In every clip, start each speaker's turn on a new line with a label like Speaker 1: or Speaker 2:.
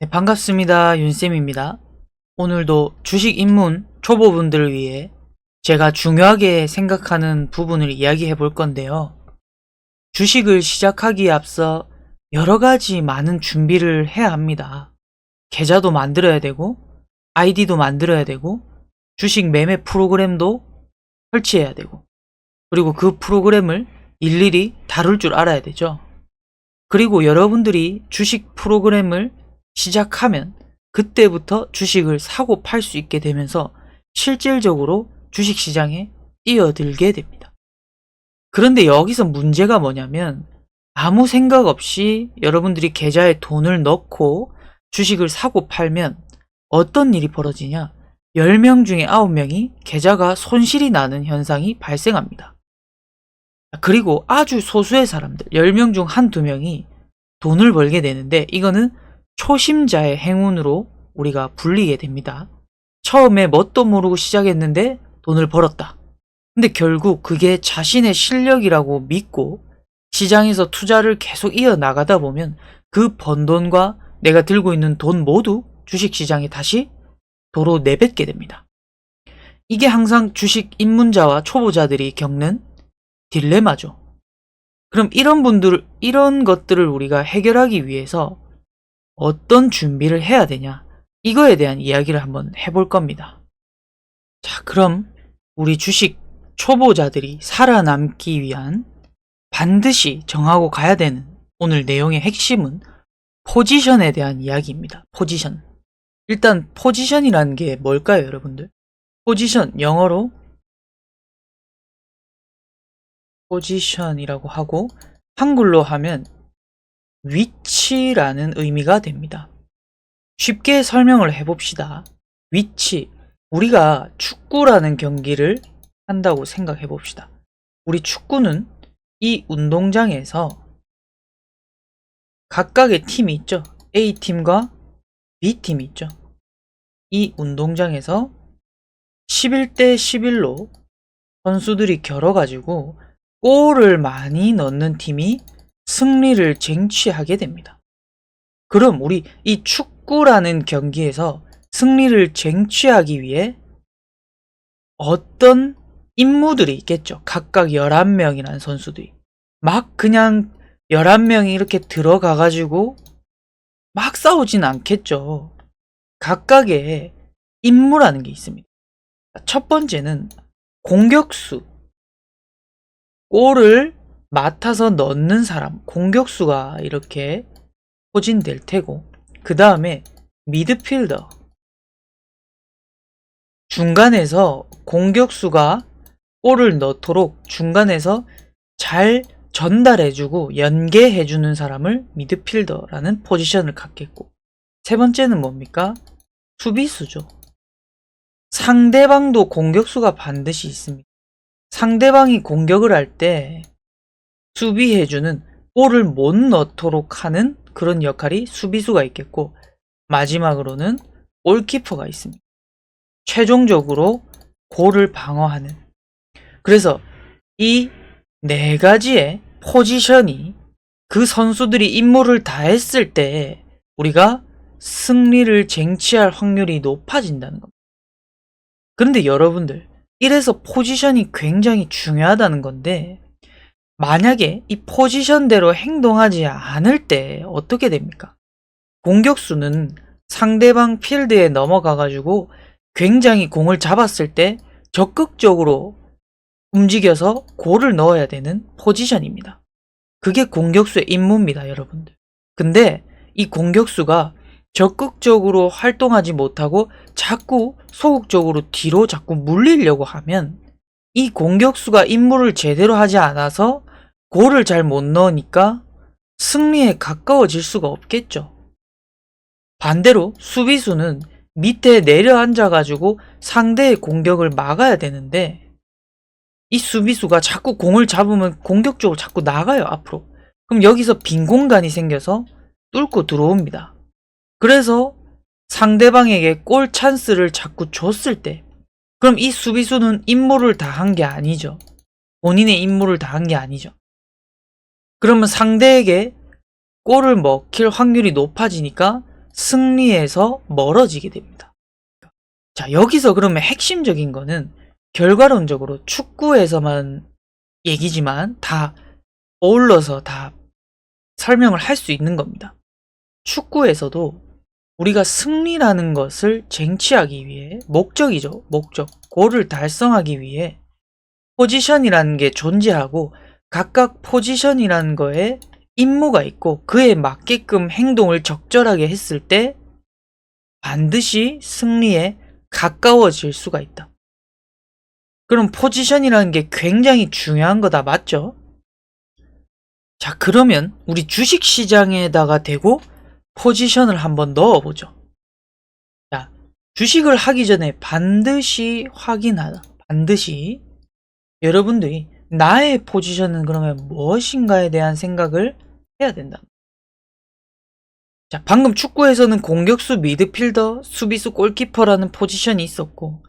Speaker 1: 네, 반갑습니다. 윤쌤입니다. 오늘도 주식 입문 초보분들을 위해 제가 중요하게 생각하는 부분을 이야기해 볼 건데요. 주식을 시작하기에 앞서 여러 가지 많은 준비를 해야 합니다. 계좌도 만들어야 되고, 아이디도 만들어야 되고, 주식 매매 프로그램도 설치해야 되고, 그리고 그 프로그램을 일일이 다룰 줄 알아야 되죠. 그리고 여러분들이 주식 프로그램을 시작하면 그때부터 주식을 사고 팔 수 있게 되면서 실질적으로 주식 시장에 뛰어들게 됩니다. 그런데 여기서 문제가 뭐냐면 아무 생각 없이 여러분들이 계좌에 돈을 넣고 주식을 사고 팔면 어떤 일이 벌어지냐? 10명 중에 9명이 계좌가 손실이 나는 현상이 발생합니다. 그리고 아주 소수의 사람들, 10명 중 한두 명이 돈을 벌게 되는데 이거는 초심자의 행운으로 우리가 불리게 됩니다. 처음에 뭣도 모르고 시작했는데 돈을 벌었다. 근데 결국 그게 자신의 실력이라고 믿고 시장에서 투자를 계속 이어나가다 보면 그 번 돈과 내가 들고 있는 돈 모두 주식시장에 다시 도로 내뱉게 됩니다. 이게 항상 주식 입문자와 초보자들이 겪는 딜레마죠. 그럼 이런 분들, 이런 것들을 우리가 해결하기 위해서 어떤 준비를 해야 되냐? 이거에 대한 이야기를 한번 해볼 겁니다. 자, 그럼 우리 주식 초보자들이 살아남기 위한 반드시 정하고 가야 되는 오늘 내용의 핵심은 포지션에 대한 이야기입니다. 포지션. 일단 포지션이라는 게 뭘까요, 여러분들? 포지션 영어로 포지션이라고 하고 한글로 하면 위치라는 의미가 됩니다. 쉽게 설명을 해봅시다. 위치. 우리가 축구라는 경기를 한다고 생각해 봅시다. 우리 축구는 이 운동장에서 각각의 팀이 있죠. A팀과 B팀이 있죠. 이 운동장에서 11대 11로 선수들이 결어가지고 골을 많이 넣는 팀이 승리를 쟁취하게 됩니다. 그럼 우리 이 축구라는 경기에서 승리를 쟁취하기 위해 어떤 임무들이 있겠죠. 각각 11명이라는 선수들이. 막 그냥 11명이 이렇게 들어가가지고 막 싸우진 않겠죠. 각각의 임무라는 게 있습니다. 첫 번째는 공격수. 골을 맡아서 넣는 사람, 공격수가 이렇게 포진될 테고, 그 다음에 미드필더. 중간에서 공격수가 골을 넣도록 중간에서 잘 전달해주고 연계해주는 사람을 미드필더라는 포지션을 갖겠고, 세 번째는 뭡니까? 수비수죠. 상대방도 공격수가 반드시 있습니다. 상대방이 공격을 할 때 수비해주는 골을 못 넣도록 하는 그런 역할이 수비수가 있겠고 마지막으로는 골키퍼가 있습니다. 최종적으로 골을 방어하는 그래서 이 네 가지의 포지션이 그 선수들이 임무를 다 했을 때 우리가 승리를 쟁취할 확률이 높아진다는 겁니다. 그런데 여러분들 이래서 포지션이 굉장히 중요하다는 건데, 만약에 이 포지션대로 행동하지 않을 때 어떻게 됩니까? 공격수는 상대방 필드에 넘어가 가지고 굉장히 공을 잡았을 때 적극적으로 움직여서 골을 넣어야 되는 포지션입니다. 그게 공격수의 임무입니다, 여러분들. 근데 이 공격수가 적극적으로 활동하지 못하고 자꾸 소극적으로 뒤로 자꾸 물리려고 하면 이 공격수가 임무를 제대로 하지 않아서 골을 잘 못 넣으니까 승리에 가까워질 수가 없겠죠. 반대로 수비수는 밑에 내려앉아가지고 상대의 공격을 막아야 되는데 이 수비수가 자꾸 공을 잡으면 공격적으로 자꾸 나가요, 앞으로. 그럼 여기서 빈 공간이 생겨서 뚫고 들어옵니다. 그래서 상대방에게 골 찬스를 자꾸 줬을 때, 그럼 이 수비수는 임무를 다한 게 아니죠. 본인의 임무를 다한 게 아니죠. 그러면 상대에게 골을 먹힐 확률이 높아지니까 승리에서 멀어지게 됩니다. 자, 여기서 그러면 핵심적인 거는 결과론적으로 축구에서만 얘기지만 다 어울러서 다 설명을 할 수 있는 겁니다. 축구에서도 우리가 승리라는 것을 쟁취하기 위해 목적이죠. 목적. 고를 달성하기 위해 포지션이라는 게 존재하고 각각 포지션이라는 거에 임무가 있고 그에 맞게끔 행동을 적절하게 했을 때 반드시 승리에 가까워질 수가 있다. 그럼 포지션이라는 게 굉장히 중요한 거다 맞죠? 자 그러면 우리 주식 시장에다가 대고 포지션을 한번 넣어보죠. 자 주식을 하기 전에 반드시 확인하다. 반드시 여러분들이 나의 포지션은 그러면 무엇인가에 대한 생각을 해야 된다. 자, 방금 축구에서는 공격수 미드필더, 수비수 골키퍼라는 포지션이 있었고,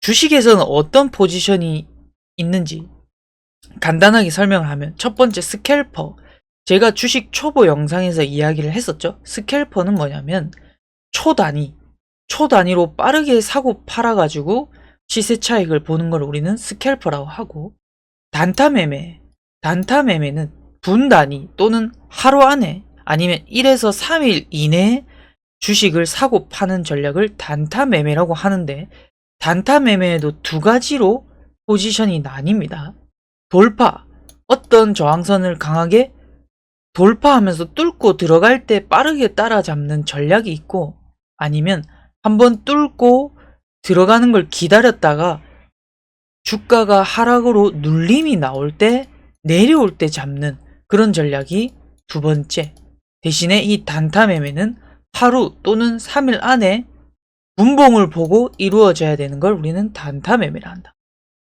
Speaker 1: 주식에서는 어떤 포지션이 있는지 간단하게 설명을 하면, 첫 번째 스캘퍼. 제가 주식 초보 영상에서 이야기를 했었죠. 스캘퍼는 뭐냐면, 초 단위, 초 단위로 빠르게 사고 팔아가지고 시세 차익을 보는 걸 우리는 스캘퍼라고 하고, 단타 매매, 단타 매매는 분 단위 또는 하루 안에 아니면 1에서 3일 이내에 주식을 사고 파는 전략을 단타 매매라고 하는데 단타 매매에도 두 가지로 포지션이 나뉩니다. 돌파, 어떤 저항선을 강하게 돌파하면서 뚫고 들어갈 때 빠르게 따라잡는 전략이 있고 아니면 한번 뚫고 들어가는 걸 기다렸다가 주가가 하락으로 눌림이 나올 때 내려올 때 잡는 그런 전략이 두 번째. 대신에 이 단타 매매는 하루 또는 3일 안에 분봉을 보고 이루어져야 되는 걸 우리는 단타 매매라 한다.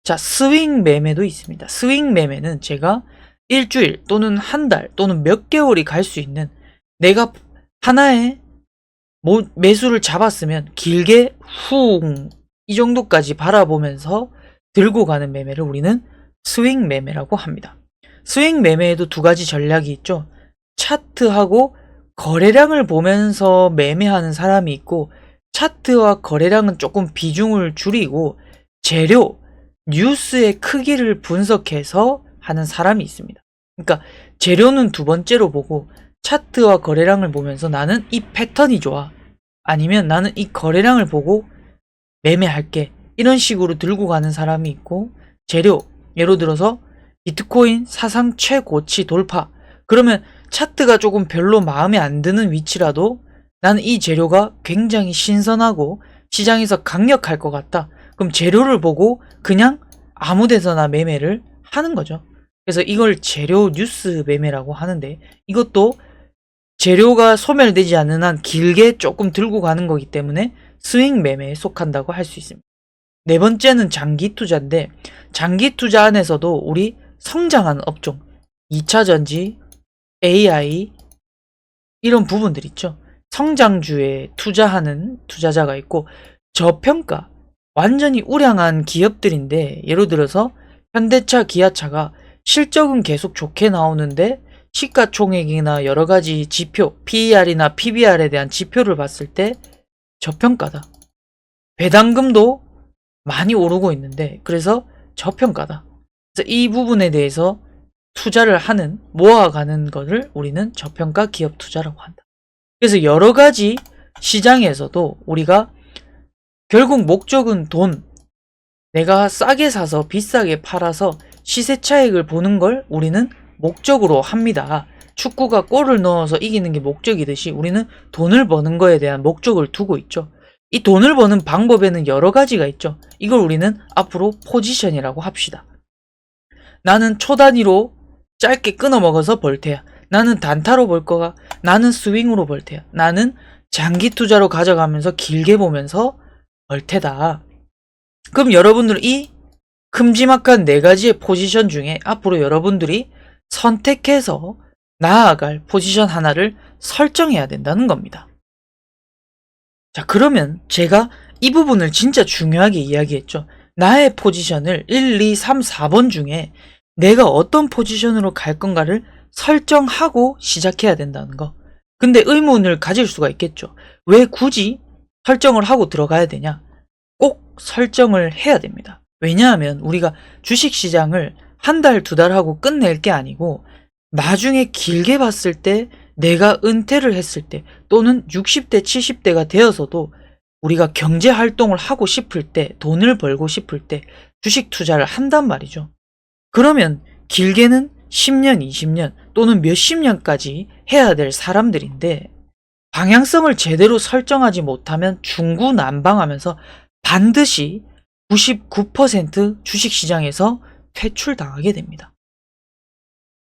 Speaker 1: 자, 스윙 매매도 있습니다. 스윙 매매는 제가 일주일 또는 한 달 또는 몇 개월이 갈 수 있는 내가 하나의 모- 매수를 잡았으면 길게 후이 정도까지 바라보면서 들고 가는 매매를 우리는 스윙 매매라고 합니다. 스윙 매매에도 두 가지 전략이 있죠. 차트하고 거래량을 보면서 매매하는 사람이 있고 차트와 거래량은 조금 비중을 줄이고 재료, 뉴스의 크기를 분석해서 하는 사람이 있습니다. 그러니까 재료는 두 번째로 보고 차트와 거래량을 보면서 나는 이 패턴이 좋아. 아니면 나는 이 거래량을 보고 매매할게. 이런 식으로 들고 가는 사람이 있고 재료, 예를 들어서 비트코인 사상 최고치 돌파. 그러면 차트가 조금 별로 마음에 안 드는 위치라도 나는 이 재료가 굉장히 신선하고 시장에서 강력할 것 같다. 그럼 재료를 보고 그냥 아무 데서나 매매를 하는 거죠. 그래서 이걸 재료 뉴스 매매라고 하는데 이것도 재료가 소멸되지 않는 한 길게 조금 들고 가는 거기 때문에 스윙 매매에 속한다고 할 수 있습니다. 네 번째는 장기 투자인데 장기 투자 안에서도 우리 성장하는 업종 2차 전지, AI 이런 부분들 있죠. 성장주에 투자하는 투자자가 있고 저평가 완전히 우량한 기업들인데 예를 들어서 현대차, 기아차가 실적은 계속 좋게 나오는데 시가총액이나 여러 가지 지표, PER이나 PBR에 대한 지표를 봤을 때 저평가다. 배당금도 많이 오르고 있는데 그래서 저평가다. 그래서 이 부분에 대해서 투자를 하는 모아가는 것을 우리는 저평가 기업 투자라고 한다. 그래서 여러 가지 시장에서도 우리가 결국 목적은 돈, 내가 싸게 사서 비싸게 팔아서 시세 차익을 보는 걸 우리는 목적으로 합니다. 축구가 골을 넣어서 이기는 게 목적이듯이 우리는 돈을 버는 거에 대한 목적을 두고 있죠. 이 돈을 버는 방법에는 여러 가지가 있죠. 이걸 우리는 앞으로 포지션이라고 합시다. 나는 초 단위로 짧게 끊어 먹어서 벌 테야. 나는 단타로 벌 거가. 나는 스윙으로 벌 테야. 나는 장기 투자로 가져가면서 길게 보면서 벌 테다. 그럼 여러분들은 이 큼지막한 네 가지의 포지션 중에 앞으로 여러분들이 선택해서 나아갈 포지션 하나를 설정해야 된다는 겁니다. 자, 그러면 제가 이 부분을 진짜 중요하게 이야기했죠. 나의 포지션을 1, 2, 3, 4번 중에 내가 어떤 포지션으로 갈 건가를 설정하고 시작해야 된다는 거. 근데 의문을 가질 수가 있겠죠. 왜 굳이 설정을 하고 들어가야 되냐? 꼭 설정을 해야 됩니다. 왜냐하면 우리가 주식 시장을 한 달, 두 달 하고 끝낼 게 아니고 나중에 길게 봤을 때 내가 은퇴를 했을 때 또는 60대, 70대가 되어서도 우리가 경제 활동을 하고 싶을 때 돈을 벌고 싶을 때 주식 투자를 한단 말이죠. 그러면 길게는 10년, 20년 또는 몇십 년까지 해야 될 사람들인데 방향성을 제대로 설정하지 못하면 중구난방하면서 반드시 99% 주식시장에서 퇴출당하게 됩니다.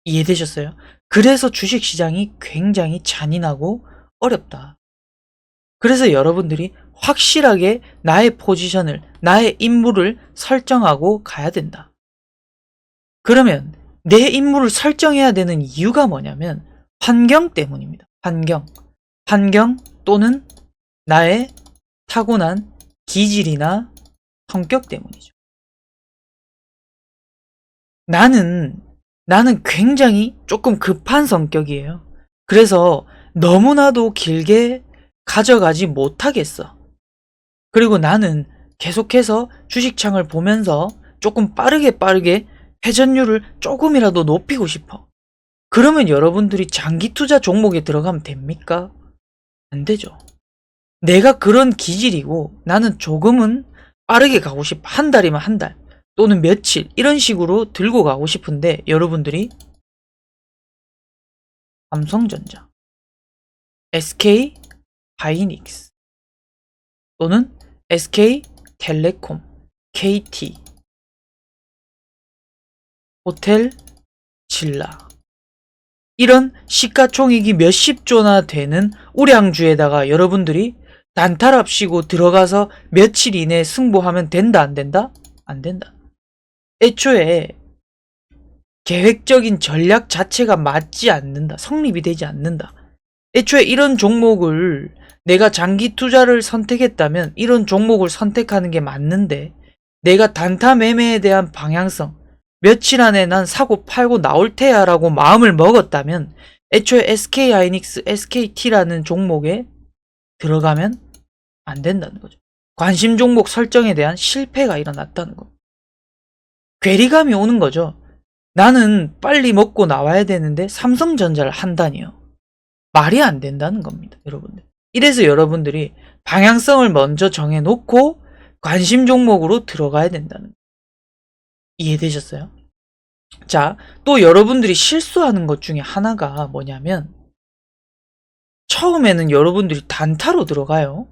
Speaker 1: 이해되셨어요? 그래서 주식시장이 굉장히 잔인하고 어렵다. 그래서 여러분들이 확실하게 나의 포지션을, 나의 임무를 설정하고 가야 된다. 그러면 내 임무를 설정해야 되는 이유가 뭐냐면 환경 때문입니다. 환경. 환경 또는 나의 타고난 기질이나 성격 때문이죠. 나는, 나는 굉장히 조금 급한 성격이에요. 그래서 너무나도 길게 가져가지 못하겠어. 그리고 나는 계속해서 주식창을 보면서 조금 빠르게 빠르게 회전율을 조금이라도 높이고 싶어. 그러면 여러분들이 장기 투자 종목에 들어가면 됩니까? 안 되죠. 내가 그런 기질이고 나는 조금은 빠르게 가고 싶어. 한 달이면 한 달. 또는 며칠. 이런 식으로 들고 가고 싶은데 여러분들이 삼성전자, SK 하이닉스 또는 SK 텔레콤, KT, 호텔 신라 이런 시가총액이 몇십조나 되는 우량주에다가 여러분들이 단타랍시고 들어가서 며칠 이내에 승부하면 된다 안 된다? 안 된다. 애초에 계획적인 전략 자체가 맞지 않는다. 성립이 되지 않는다. 애초에 이런 종목을 내가 장기 투자를 선택했다면 이런 종목을 선택하는 게 맞는데 내가 단타 매매에 대한 방향성 며칠 안에 난 사고 팔고 나올 테야 라고 마음을 먹었다면 애초에 SK 하이닉스, SKT라는 종목에 들어가면 안 된다는 거죠. 관심 종목 설정에 대한 실패가 일어났다는 거. 괴리감이 오는 거죠. 나는 빨리 먹고 나와야 되는데 삼성전자를 한다니요. 말이 안 된다는 겁니다, 여러분들. 이래서 여러분들이 방향성을 먼저 정해놓고 관심 종목으로 들어가야 된다는 거. 이해되셨어요? 자, 또 여러분들이 실수하는 것 중에 하나가 뭐냐면, 처음에는 여러분들이 단타로 들어가요.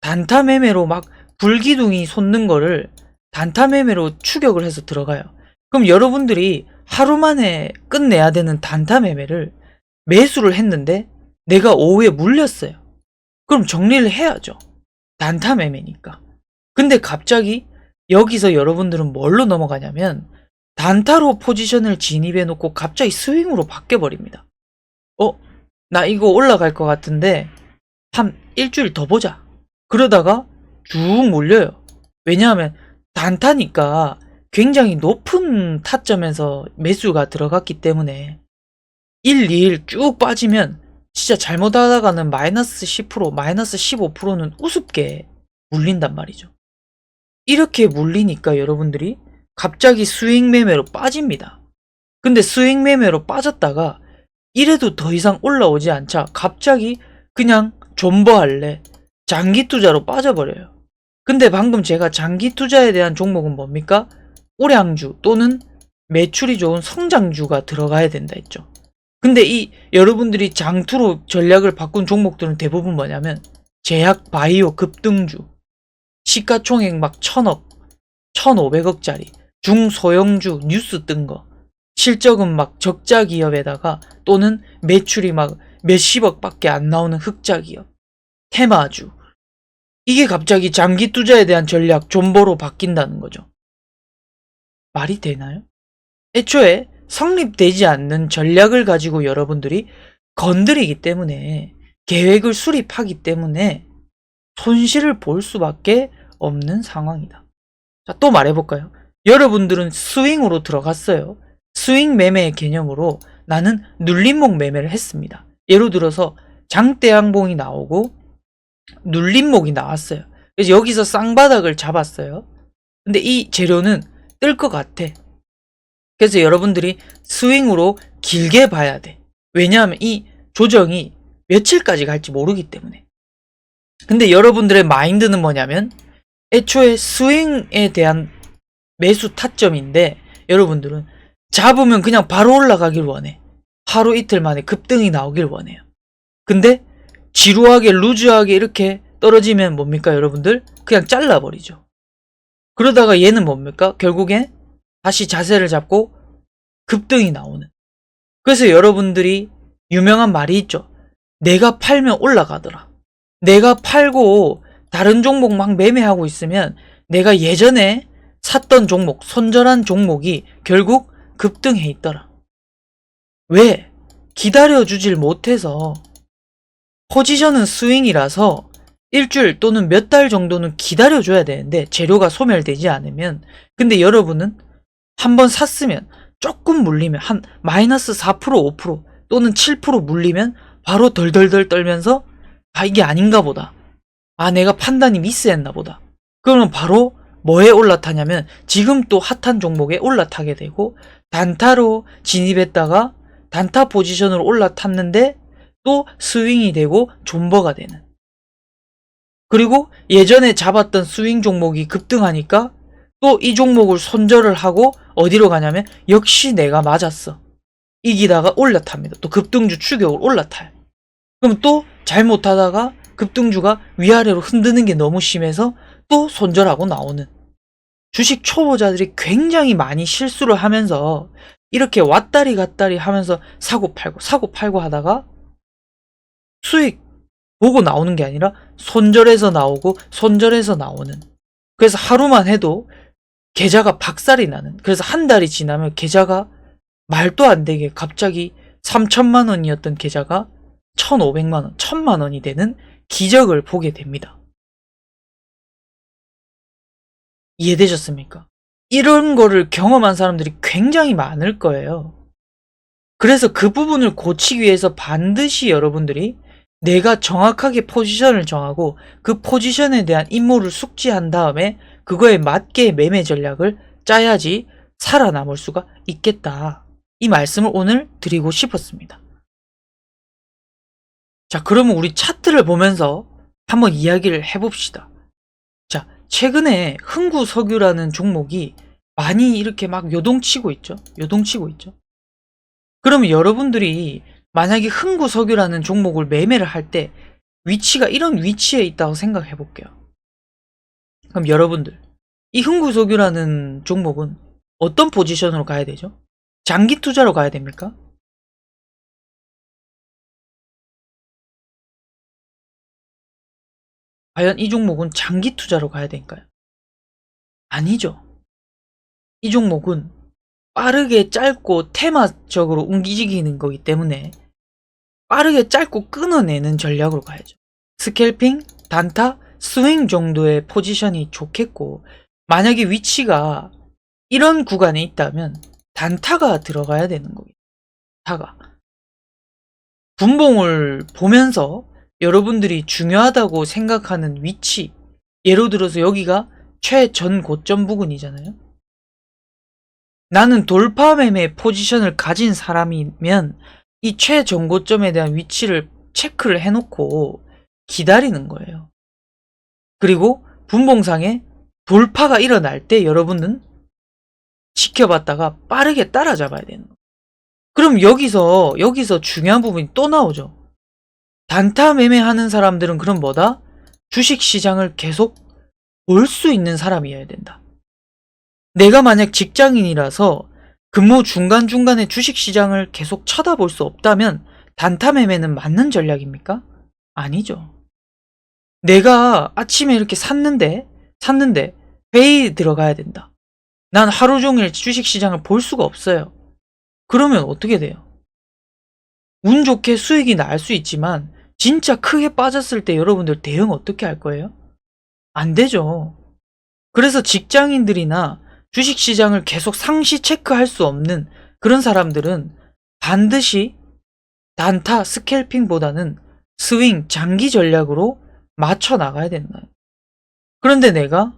Speaker 1: 단타 매매로 막 불기둥이 솟는 거를 단타 매매로 추격을 해서 들어가요. 그럼 여러분들이 하루 만에 끝내야 되는 단타 매매를 매수를 했는데 내가 오후에 물렸어요. 그럼 정리를 해야죠. 단타 매매니까. 근데 갑자기 여기서 여러분들은 뭘로 넘어가냐면 단타로 포지션을 진입해 놓고 갑자기 스윙으로 바뀌어 버립니다. 어? 나 이거 올라갈 것 같은데 한 일주일 더 보자. 그러다가 쭉 몰려요. 왜냐하면 단타니까 굉장히 높은 타점에서 매수가 들어갔기 때문에 1, 2일 쭉 빠지면 진짜 잘못하다가는 마이너스 10%, 마이너스 15%는 우습게 물린단 말이죠. 이렇게 물리니까 여러분들이 갑자기 스윙 매매로 빠집니다. 근데 스윙 매매로 빠졌다가 이래도 더 이상 올라오지 않자 갑자기 그냥 존버할래. 장기 투자로 빠져버려요. 근데 방금 제가 장기 투자에 대한 종목은 뭡니까? 우량주 또는 매출이 좋은 성장주가 들어가야 된다 했죠. 근데 이 여러분들이 장투로 전략을 바꾼 종목들은 대부분 뭐냐면 제약 바이오 급등주 시가총액 막 천억, 천오백억짜리 중소형주 뉴스 뜬 거 실적은 막 적자 기업에다가 또는 매출이 막 몇십억밖에 안 나오는 흑자 기업 테마주 이게 갑자기 장기 투자에 대한 전략 존버로 바뀐다는 거죠. 말이 되나요? 애초에 성립되지 않는 전략을 가지고 여러분들이 건드리기 때문에 계획을 수립하기 때문에 손실을 볼 수밖에 없는 상황이다. 자, 또 말해볼까요? 여러분들은 스윙으로 들어갔어요. 스윙 매매의 개념으로 나는 눌림목 매매를 했습니다. 예로 들어서 장대 양봉이 나오고 눌림목이 나왔어요. 그래서 여기서 쌍바닥을 잡았어요. 근데 이 재료는 뜰 것 같아. 그래서 여러분들이 스윙으로 길게 봐야 돼. 왜냐하면 이 조정이 며칠까지 갈지 모르기 때문에. 근데 여러분들의 마인드는 뭐냐면 애초에 스윙에 대한 매수 타점인데 여러분들은 잡으면 그냥 바로 올라가길 원해. 하루 이틀 만에 급등이 나오길 원해요. 근데 지루하게 루즈하게 이렇게 떨어지면 뭡니까 여러분들? 그냥 잘라버리죠. 그러다가 얘는 뭡니까? 결국엔 다시 자세를 잡고 급등이 나오는. 그래서 여러분들이 유명한 말이 있죠. 내가 팔면 올라가더라. 내가 팔고 다른 종목 막 매매하고 있으면 내가 예전에 샀던 종목, 손절한 종목이 결국 급등해 있더라. 왜? 기다려주질 못해서 포지션은 스윙이라서 일주일 또는 몇 달 정도는 기다려줘야 되는데 재료가 소멸되지 않으면. 근데 여러분은 한번 샀으면 조금 물리면 한 마이너스 4% 5% 또는 7% 물리면 바로 덜덜덜 떨면서 아 이게 아닌가 보다. 아 내가 판단이 미스했나 보다. 그러면 바로 뭐에 올라타냐면 지금 또 핫한 종목에 올라타게 되고 단타로 진입했다가 단타 포지션으로 올라탔는데 또 스윙이 되고 존버가 되는 그리고 예전에 잡았던 스윙 종목이 급등하니까 또 이 종목을 손절을 하고 어디로 가냐면 역시 내가 맞았어. 이기다가 올라탑니다. 또 급등주 추격을 올라타요. 그럼 또 잘못하다가 급등주가 위아래로 흔드는 게 너무 심해서 또 손절하고 나오는 주식 초보자들이 굉장히 많이 실수를 하면서 이렇게 왔다리 갔다리 하면서 사고 팔고 사고 팔고 하다가 수익 보고 나오는 게 아니라 손절해서 나오고 손절해서 나오는 그래서 하루만 해도 계좌가 박살이 나는 그래서 한 달이 지나면 계좌가 말도 안 되게 갑자기 3천만 원이었던 계좌가 1,500만 원, 1,000만 원이 되는 기적을 보게 됩니다. 이해되셨습니까? 이런 거를 경험한 사람들이 굉장히 많을 거예요. 그래서 그 부분을 고치기 위해서 반드시 여러분들이 내가 정확하게 포지션을 정하고 그 포지션에 대한 임무를 숙지한 다음에 그거에 맞게 매매 전략을 짜야지 살아남을 수가 있겠다. 이 말씀을 오늘 드리고 싶었습니다. 자, 그러면 우리 차트를 보면서 한번 이야기를 해봅시다. 자, 최근에 흥구석유라는 종목이 많이 이렇게 막 요동치고 있죠. 요동치고 있죠. 그러면 여러분들이 만약에 흥구석유라는 종목을 매매를 할 때 위치가 이런 위치에 있다고 생각해 볼게요. 그럼 여러분들, 이 흥구석유라는 종목은 어떤 포지션으로 가야 되죠? 장기 투자로 가야 됩니까? 과연 이 종목은 장기 투자로 가야 될까요? 아니죠. 이 종목은 빠르게 짧고 테마적으로 움직이는 거기 때문에 빠르게 짧고 끊어내는 전략으로 가야죠. 스캘핑, 단타, 스윙 정도의 포지션이 좋겠고 만약에 위치가 이런 구간에 있다면 단타가 들어가야 되는 거예요. 타가. 분봉을 보면서 여러분들이 중요하다고 생각하는 위치 예를 들어서 여기가 최전 고점 부근이잖아요. 나는 돌파 매매 포지션을 가진 사람이면 이 최전고점에 대한 위치를 체크를 해놓고 기다리는 거예요. 그리고 분봉상에 돌파가 일어날 때 여러분은 지켜봤다가 빠르게 따라잡아야 되는 거예요. 그럼 여기서 여기서 중요한 부분이 또 나오죠. 단타 매매하는 사람들은 그럼 뭐다? 주식 시장을 계속 볼 수 있는 사람이어야 된다. 내가 만약 직장인이라서 근무 중간중간에 주식 시장을 계속 쳐다볼 수 없다면 단타 매매는 맞는 전략입니까? 아니죠. 내가 아침에 이렇게 샀는데, 샀는데 회의 들어가야 된다. 난 하루 종일 주식 시장을 볼 수가 없어요. 그러면 어떻게 돼요? 운 좋게 수익이 날 수 있지만 진짜 크게 빠졌을 때 여러분들 대응 어떻게 할 거예요? 안 되죠. 그래서 직장인들이나 주식시장을 계속 상시 체크할 수 없는 그런 사람들은 반드시 단타 스캘핑보다는 스윙, 장기 전략으로 맞춰 나가야 된다. 그런데 내가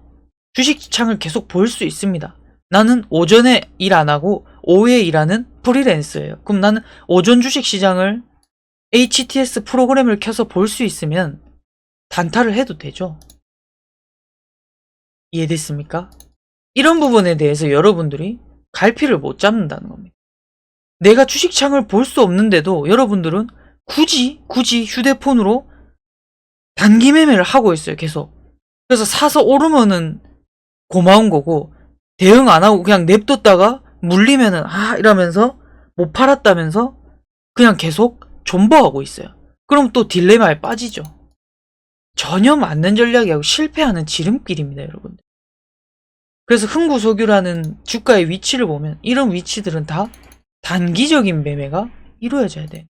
Speaker 1: 주식창을 계속 볼 수 있습니다. 나는 오전에 일 안 하고 오후에 일하는 프리랜서예요. 그럼 나는 오전 주식 시장을 HTS 프로그램을 켜서 볼 수 있으면 단타를 해도 되죠. 이해됐습니까? 이런 부분에 대해서 여러분들이 갈피를 못 잡는다는 겁니다. 내가 주식창을 볼 수 없는데도 여러분들은 굳이 굳이 휴대폰으로 단기 매매를 하고 있어요, 계속. 그래서 사서 오르면은 고마운 거고 대응 안 하고 그냥 냅뒀다가 물리면은 아 이러면서 못 팔았다면서 그냥 계속 존버하고 있어요. 그럼 또 딜레마에 빠지죠. 전혀 맞는 전략이하고 실패하는 지름길입니다, 여러분들. 그래서 흥구석유라는 주가의 위치를 보면 이런 위치들은 다 단기적인 매매가 이루어져야 돼.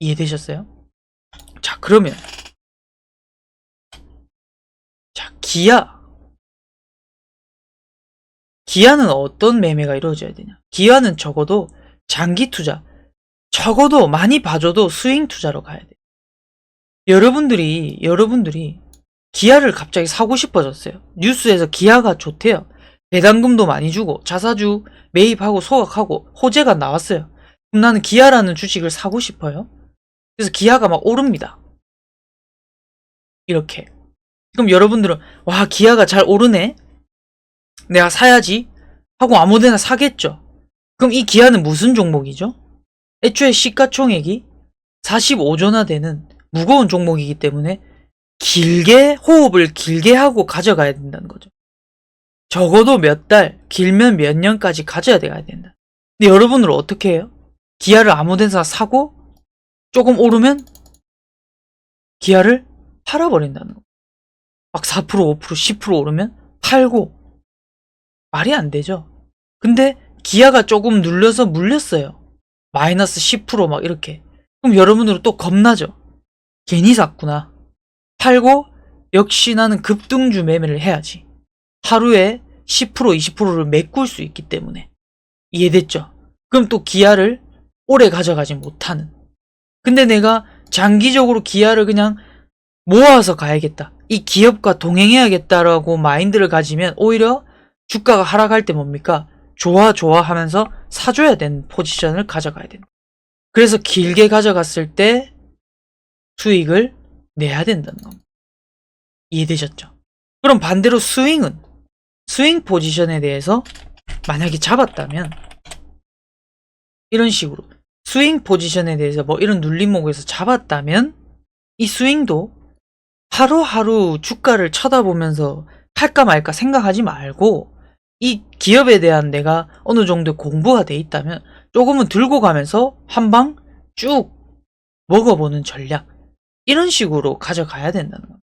Speaker 1: 이해되셨어요? 자, 그러면 자, 기아 기아는 어떤 매매가 이루어져야 되냐? 기아는 적어도 장기 투자, 적어도 많이 봐줘도 스윙 투자로 가야 돼. 여러분들이 여러분들이 기아를 갑자기 사고 싶어졌어요. 뉴스에서 기아가 좋대요. 배당금도 많이 주고 자사주 매입하고 소각하고 호재가 나왔어요. 그럼 나는 기아라는 주식을 사고 싶어요. 그래서 기아가 막 오릅니다. 이렇게. 그럼 여러분들은 와 기아가 잘 오르네. 내가 사야지 하고 아무데나 사겠죠. 그럼 이 기아는 무슨 종목이죠? 애초에 시가총액이 45조나 되는 무거운 종목이기 때문에 길게 호흡을 길게 하고 가져가야 된다는 거죠. 적어도 몇 달, 길면 몇 년까지 가져야 돼야 된다. 근데 여러분들은 어떻게 해요? 기아를 아무 데나 사고 조금 오르면 기아를 팔아버린다는 거. 막 4%, 5%, 10% 오르면 팔고 말이 안 되죠. 근데 기아가 조금 눌려서 물렸어요. 마이너스 10%막 이렇게. 그럼 여러분들은 또 겁나죠. 괜히 샀구나. 팔고 역시 나는 급등주 매매를 해야지. 하루에 10% 20%를 메꿀 수 있기 때문에. 이해됐죠? 그럼 또 기아를 오래 가져가지 못하는. 근데 내가 장기적으로 기아를 그냥 모아서 가야겠다. 이 기업과 동행해야겠다라고 마인드를 가지면 오히려 주가가 하락할 때 뭡니까? 좋아 좋아 하면서 사줘야 되는 포지션을 가져가야 된다. 그래서 길게 가져갔을 때 수익을 내야 된다는 겁니다. 이해되셨죠? 그럼 반대로 스윙은 스윙 포지션에 대해서 만약에 잡았다면 이런 식으로 스윙 포지션에 대해서 뭐 이런 눌림목에서 잡았다면 이 스윙도 하루하루 주가를 쳐다보면서 할까 말까 생각하지 말고 이 기업에 대한 내가 어느 정도 공부가 돼 있다면 조금은 들고 가면서 한 방 쭉 먹어보는 전략 이런 식으로 가져가야 된다는 거예요.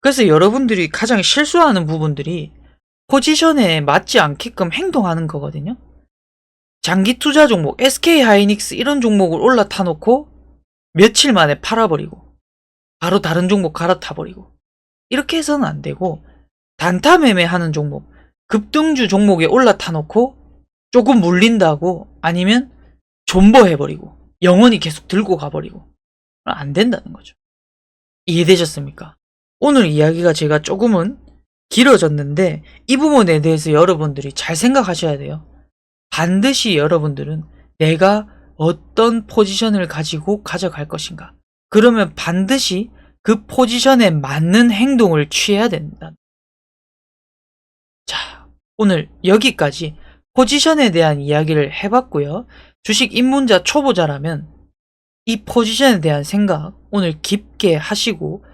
Speaker 1: 그래서 여러분들이 가장 실수하는 부분들이 포지션에 맞지 않게끔 행동하는 거거든요. 장기 투자 종목, SK 하이닉스 이런 종목을 올라타 놓고 며칠 만에 팔아버리고 바로 다른 종목 갈아타 버리고 이렇게 해서는 안 되고 단타 매매하는 종목, 급등주 종목에 올라타 놓고 조금 물린다고 아니면 존버해버리고 영원히 계속 들고 가버리고 안 된다는 거죠. 이해되셨습니까? 오늘 이야기가 제가 조금은 길어졌는데 이 부분에 대해서 여러분들이 잘 생각하셔야 돼요. 반드시 여러분들은 내가 어떤 포지션을 가지고 가져갈 것인가. 그러면 반드시 그 포지션에 맞는 행동을 취해야 된다. 자, 오늘 여기까지 포지션에 대한 이야기를 해봤고요. 주식 입문자 초보자라면 이 포지션에 대한 생각 오늘 깊게 하시고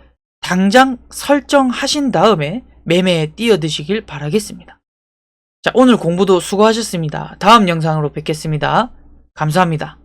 Speaker 1: 당장 설정하신 다음에 매매에 뛰어드시길 바라겠습니다. 자, 오늘 공부도 수고하셨습니다. 다음 영상으로 뵙겠습니다. 감사합니다.